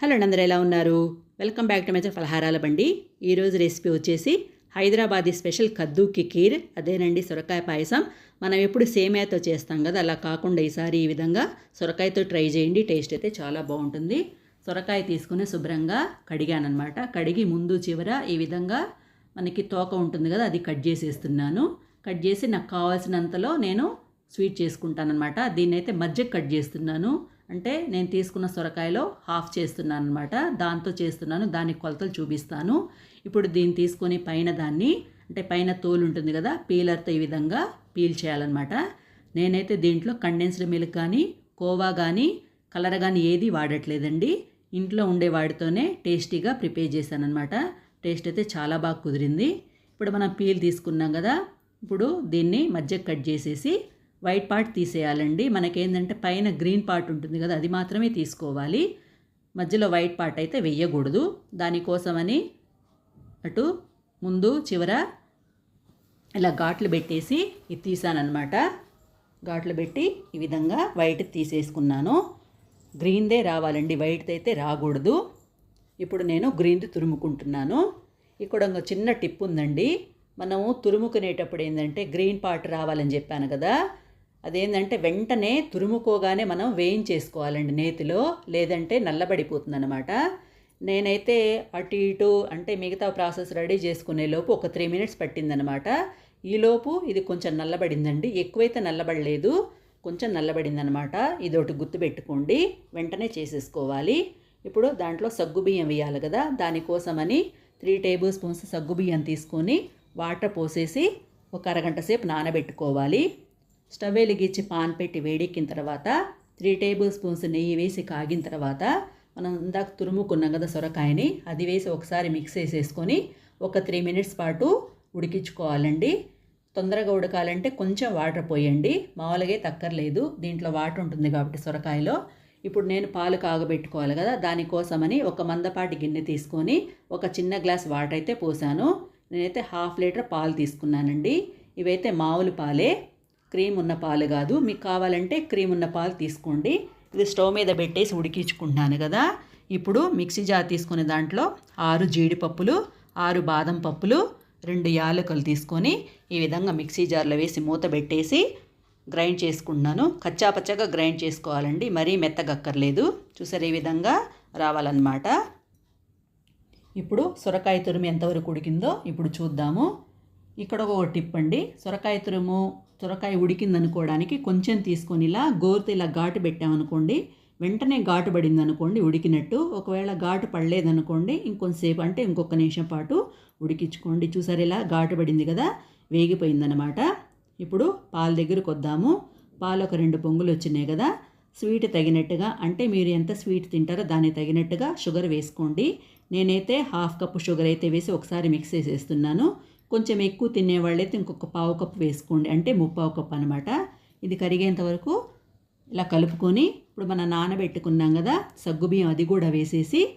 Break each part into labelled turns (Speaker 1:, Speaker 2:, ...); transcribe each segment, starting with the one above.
Speaker 1: Hello అండి అందరూ ఎలా ఉన్నారు? వెల్కమ్ బ్యాక్ టు మై ఫలహారాల బండి. ఈరోజు రెసిపీ వచ్చేసి హైదరాబాదీ స్పెషల్ కద్దు కిఖీర్ అదేనండి సొరకాయ పాయసం. మనం ఎప్పుడు సేమియాతో చేస్తాం కదా అలా కాకుండా ఈసారి ఈ విధంగా సొరకాయతో ట్రై చేయండి టేస్ట్ అయితే చాలా బాగుంటుంది. సొరకాయ తీసుకుని శుభ్రంగా కడిగానమాట కడిగి ముందు చివర ఈ విధంగా మనకి తోక ఉంటుంది కదా అది కట్ చేసేస్తున్నాను. కట్ చేసి నాకు కావాల్సినంతలో నేను స్వీట్ చేసుకుంటానమాట దీన్ని అయితే కట్ చేస్తున్నాను. అంటే నేను తీసుకున్న సొరకాయలో హాఫ్ చేస్తున్నాను అనమాట దాంతో చేస్తున్నాను దాని కొలతలు చూపిస్తాను. ఇప్పుడు దీన్ని తీసుకొని పైన దాన్ని అంటే పైన తోలు ఉంటుంది కదా పీలర్తో ఈ విధంగా పీల్ చేయాలన్నమాట. నేనైతే దీంట్లో కండెన్స్డ్ మిల్క్ కానీ కోవా కానీ కలర్ కానీ ఏది వాడట్లేదండి. ఇంట్లో ఉండే వాడితోనే టేస్టీగా ప్రిపేర్ చేశాను అనమాట టేస్ట్ అయితే చాలా బాగా కుదిరింది. ఇప్పుడు మనం పీల్ తీసుకున్నాం కదా ఇప్పుడు దీన్ని మధ్య కట్ చేసేసి వైట్ పార్ట్ తీసేయాలండి. మనకేంటంటే పైన గ్రీన్ పార్ట్ ఉంటుంది కదా అది మాత్రమే తీసుకోవాలి. మధ్యలో వైట్ పార్ట్ అయితే వెయ్యకూడదు దానికోసమని అటు ముందు చివర ఇలా ఘాట్లు పెట్టేసి ఇది తీసానమాట ఘాట్లు పెట్టి ఈ విధంగా వైట్ తీసేసుకున్నాను. గ్రీన్దే రావాలండి వైట్ అయితే రాకూడదు. ఇప్పుడు నేను గ్రీన్ది తురుముకుంటున్నాను. ఇక్కడ ఒక చిన్న టిప్ ఉందండి. మనము తురుముకునేటప్పుడు ఏంటంటే గ్రీన్ పార్ట్ రావాలని చెప్పాను కదా అదేంటంటే వెంటనే తురుముకోగానే మనం వేయించేసుకోవాలండి నేతిలో లేదంటే నల్లబడిపోతుంది అనమాట నేనైతే అటు ఇటు అంటే మిగతా ప్రాసెస్ రెడీ చేసుకునే లోపు ఒక త్రీ మినిట్స్ పట్టిందనమాట ఈలోపు ఇది కొంచెం నల్లబడిందండి. ఎక్కువైతే నల్లబడలేదు కొంచెం నల్లబడిందనమాట ఇది ఒకటి గుర్తుపెట్టుకోండి వెంటనే చేసేసుకోవాలి. ఇప్పుడు దాంట్లో సగ్గుబియ్యం వేయాలి కదా దానికోసమని త్రీ టేబుల్ స్పూన్స్ సగ్గుబియ్యం తీసుకొని వాటర్ పోసేసి ఒక అరగంట సేపు నానబెట్టుకోవాలి. స్టవ్ వెలిగించి పాన్ పెట్టి వేడెక్కిన తర్వాత త్రీ టేబుల్ స్పూన్స్ నెయ్యి వేసి కాగిన తర్వాత మనం ఇందాక తురుముకున్నాం కదా సొరకాయని అది వేసి ఒకసారి మిక్స్ చేసేసుకొని ఒక త్రీ మినిట్స్ పాటు ఉడికించుకోవాలండి. తొందరగా ఉడకాలంటే కొంచెం వాటర్ పోయండి. మామూలుగా తక్కర్లేదు దీంట్లో వాటర్ ఉంటుంది కాబట్టి సొరకాయలో. ఇప్పుడు నేను పాలు కాగబెట్టుకోవాలి కదా దానికోసమని ఒక మందపాటి గిన్నె తీసుకొని ఒక చిన్న గ్లాస్ వాటర్ అయితే పోసాను. నేనైతే హాఫ్ లీటర్ పాలు తీసుకున్నానండి. ఇవైతే మామూలు పాలే. క్రీమ్ ఉన్న పాలు కాదు. మీకు కావాలంటే క్రీమ్ ఉన్న పాలు తీసుకోండి. ఇది స్టవ్ మీద పెట్టేసి ఉడికించుకుంటున్నాను కదా. ఇప్పుడు మిక్సీ జార్ తీసుకునే దాంట్లో ఆరు జీడిపప్పులు ఆరు బాదం పప్పులు రెండు యాలకులు తీసుకొని ఈ విధంగా మిక్సీ జార్లో వేసి మూత పెట్టేసి గ్రైండ్ చేసుకుంటున్నాను. కచ్చాపచ్చగా గ్రైండ్ చేసుకోవాలండి. మరీ మెత్తగక్కర్లేదు. చూసారు ఈ విధంగా రావాలన్నమాట. ఇప్పుడు సొరకాయ తురుము ఎంతవరకు ఉడికిందో ఇప్పుడు చూద్దాము. ఇక్కడ ఒక టిప్ అండి. సొరకాయ తురుము సొరకాయ ఉడికిందనుకోవడానికి కొంచెం తీసుకొని ఇలా గోరుతో ఇలా ఘాటు పెట్టామనుకోండి వెంటనే ఘాటు పడింది అనుకోండి ఉడికినట్టు. ఒకవేళ ఘాటు పడలేదనుకోండి ఇంకొంతసేపు అంటే ఇంకొక నిమిషం పాటు ఉడికించుకోండి. చూసారు ఇలా ఘాటు పడింది కదా వేగిపోయిందనమాట. ఇప్పుడు పాలు దగ్గరకు వద్దాము. పాలు ఒక రెండు పొంగులు వచ్చినాయి కదా స్వీట్ తగినట్టుగా అంటే మీరు ఎంత స్వీట్ తింటారో దానికి తగినట్టుగా షుగర్ వేసుకోండి. నేనైతే హాఫ్ కప్పు షుగర్ అయితే వేసి ఒకసారి మిక్స్ చేసేస్తున్నాను. కొంచెం ఎక్కువ తినేవాళ్ళైతే ఇంకొక పావు కప్పు వేసుకోండి. అంటే ముప్పావు కప్పు అనమాట ఇది కరిగేంత వరకు ఇలా కలుపుకొని ఇప్పుడు మనం నానబెట్టుకున్నాం కదా సగ్గుబియ్యం అది కూడా వేసేసి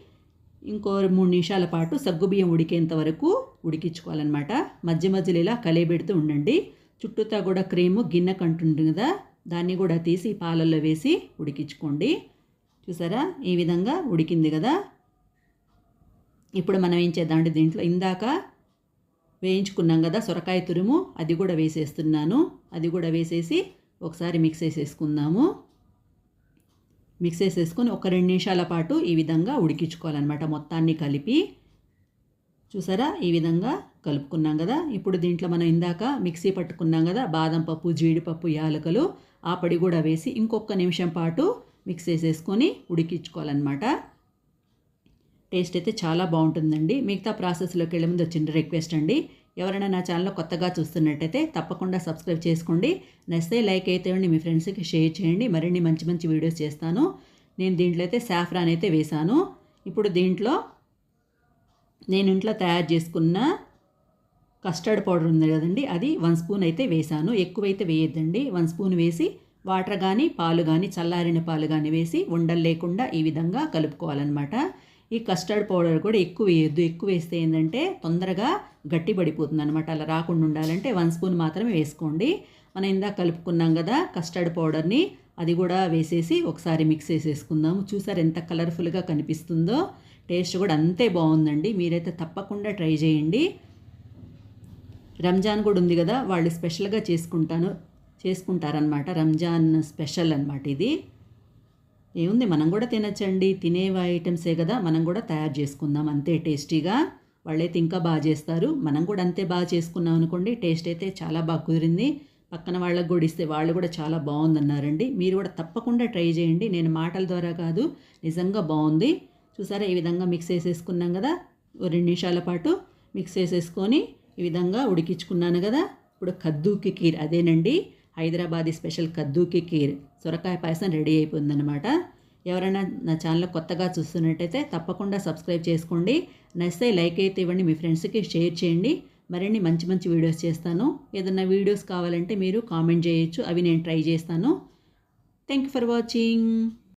Speaker 1: ఇంకో మూడు నిమిషాల పాటు సగ్గుబియ్యం ఉడికేంత వరకు ఉడికించుకోవాలన్నమాట. మధ్య మధ్యలో ఇలా కలియబెడుతూ ఉండండి. చుట్టూతా కూడా క్రీము గిన్నె కంటుంది కదా దాన్ని కూడా తీసి పాలల్లో వేసి ఉడికించుకోండి. చూసారా? ఈ విధంగా ఉడికింది కదా. ఇప్పుడు మనం ఏం చేద్దామంటే దీంట్లో ఇందాక వేయించుకున్నాం కదా సొరకాయ తురుము అది కూడా వేసేస్తున్నాను. అది కూడా వేసేసి ఒకసారి మిక్స్ చేసేసుకుందాము. మిక్స్ చేసేసుకొని ఒక రెండు నిమిషాల పాటు ఈ విధంగా ఉడికించుకోవాలన్నమాట మొత్తాన్ని కలిపి. చూసారా? ఈ విధంగా కలుపుకున్నాం కదా. ఇప్పుడు దీంట్లో మనం ఇందాక మిక్సీ పట్టుకున్నాం కదా బాదం పప్పు జీడిపప్పు యాలకలు ఆ పొడి కూడా వేసి ఇంకొక నిమిషం పాటు మిక్స్ చేసేసుకొని ఉడికించుకోవాలన్నమాట. టేస్ట్ అయితే చాలా బాగుంటుందండి. మిగతా ప్రాసెస్లోకి వెళ్ళే ముందు వచ్చిన రిక్వెస్ట్ అండి. ఎవరైనా నా ఛానల్ కొత్తగా చూస్తున్నట్టయితే తప్పకుండా సబ్స్క్రైబ్ చేసుకోండి. నచ్చితే లైక్ అయితే మీ ఫ్రెండ్స్కి షేర్ చేయండి. మరిన్ని మంచి మంచి వీడియోస్ చేస్తాను. నేను దీంట్లో అయితే సాఫ్రాన్ అయితే వేశాను. ఇప్పుడు దీంట్లో నేను ఇంట్లో తయారు చేసుకున్న కస్టర్డ్ పౌడర్ ఉంది కదండి అది వన్ స్పూన్ అయితే వేసాను ఎక్కువైతే వేయొద్దండి. వన్ స్పూన్ వేసి వాటర్ కానీ పాలు కానీ చల్లారిన పాలు కానీ వేసి ఉండలు లేకుండా ఈ విధంగా కలుపుకోవాలన్నమాట. ఈ కస్టర్డ్ పౌడర్ కూడా ఎక్కువ వేయొద్దు. ఎక్కువ వేస్తే ఏంటంటే తొందరగా గట్టి పడిపోతుంది అనమాట అలా రాకుండా ఉండాలంటే వన్ స్పూన్ మాత్రమే వేసుకోండి. మనం ఇందాక కలుపుకున్నాం కదా కస్టర్డ్ పౌడర్ని అది కూడా వేసేసి ఒకసారి మిక్స్ చేసేసుకుందాము. చూసారు ఎంత కలర్ఫుల్గా కనిపిస్తుందో? టేస్ట్ కూడా అంతే బాగుందండి. మీరైతే తప్పకుండా ట్రై చేయండి. రంజాన్ కూడా ఉంది కదా వాళ్ళు స్పెషల్గా చేసుకుంటాను చేసుకుంటారనమాట రంజాన్ స్పెషల్ అనమాట ఇది. ఏముంది? మనం కూడా తినచ్చండి. తినేవా ఐటమ్సే కదా మనం కూడా తయారు చేసుకుందాం. అంతే టేస్టీగా. వాళ్ళైతే ఇంకా బాగా చేస్తారు. మనం కూడా అంతే బాగా చేసుకున్నాం అనుకోండి టేస్ట్ అయితే చాలా బాగా కుదిరింది. పక్కన వాళ్ళకు కూడా ఇస్తే వాళ్ళు కూడా చాలా బాగుందన్నారండి. మీరు కూడా తప్పకుండా ట్రై చేయండి. నేను మాటల ద్వారా కాదు నిజంగా బాగుంది. చూసారా ఈ విధంగా మిక్స్ చేసేసుకున్నాం కదా ఓ రెండు నిమిషాల పాటు మిక్స్ చేసేసుకొని ఈ విధంగా ఉడికించుకున్నాను కదా. ఇప్పుడు కద్దూకి కీర్ అదేనండి. హైదరాబాదీ స్పెషల్ కద్దూకి కీర్ సొరకాయ పాయసం రెడీ అయిపోయిందనమాట ఎవరైనా నా ఛానల్ కొత్తగా చూస్తున్నట్టయితే తప్పకుండా సబ్స్క్రైబ్ చేసుకోండి. నచ్చితే లైక్ అయితే ఇవ్వండి మీ ఫ్రెండ్స్కి షేర్ చేయండి. మరిన్ని మంచి మంచి వీడియోస్ చేస్తాను. ఏదైనా వీడియోస్ కావాలంటే మీరు కామెంట్ చేయొచ్చు అవి నేను ట్రై చేస్తాను. Thank you for watching.